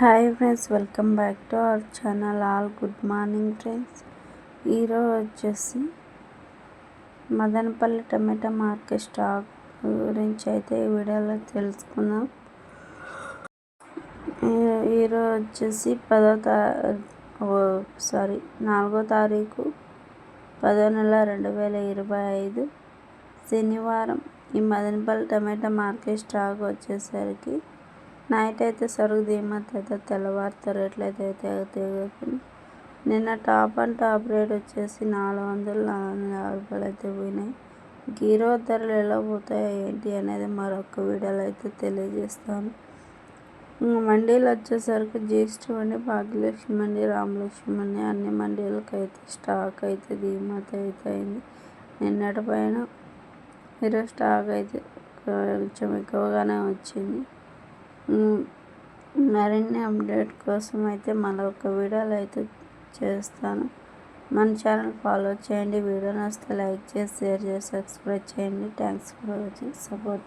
Hi friends welcome back to our channel. All good morning friends. ఈరోజు వచ్చేసి Madanapalle tomato market stock గురించి అయితే ఈ వీడియోలో తెలుసుకుందాం. ఈరోజు వచ్చేసి పదో తారీఖు సారీ నాలుగో తారీఖు పదో నెల రెండు వేల ఇరవై ఐదు. శనివారం ఈ మదనపల్లి టమాటా మార్కెట్ స్టాక్ వచ్చేసరికి నైట్ అయితే సరుకు దిగుమతి అయితే తెల్లవారితో రేట్లు అయితే తెగుతుంది నిన్న టాప్ అండ్ టాప్ రేట్ వచ్చేసి నాలుగు వందలు నాలుగు వందల యాభై రూపాయలు అయితే పోయినాయి. గీరో ధరలు ఎలా పోతాయో ఏంటి అనేది మరొక వీడియోలో అయితే తెలియజేస్తాను. మండీలు వచ్చేసరికి జిఎస్టీ మండి భాగ్యలక్ష్మి మండి రామలక్ష్మి మండి అన్ని మండీలకు అయితే స్టాక్ అయితే దిగుమతి అయితే అయింది. నిన్నటి పైన ఈరోజు స్టాక్ అయితే కొంచెం ఎక్కువగానే వచ్చింది. మరిన్ని అప్డేట్ కోసం అయితే మరొక వీడియోలు అయితే చేస్తాను. మన ఛానల్ ఫాలో చేయండి. వీడియో నచ్చితే లైక్ చేసి షేర్ చేసి సబ్స్క్రైబ్ చేయండి. Thanks for watching. సపోర్ట్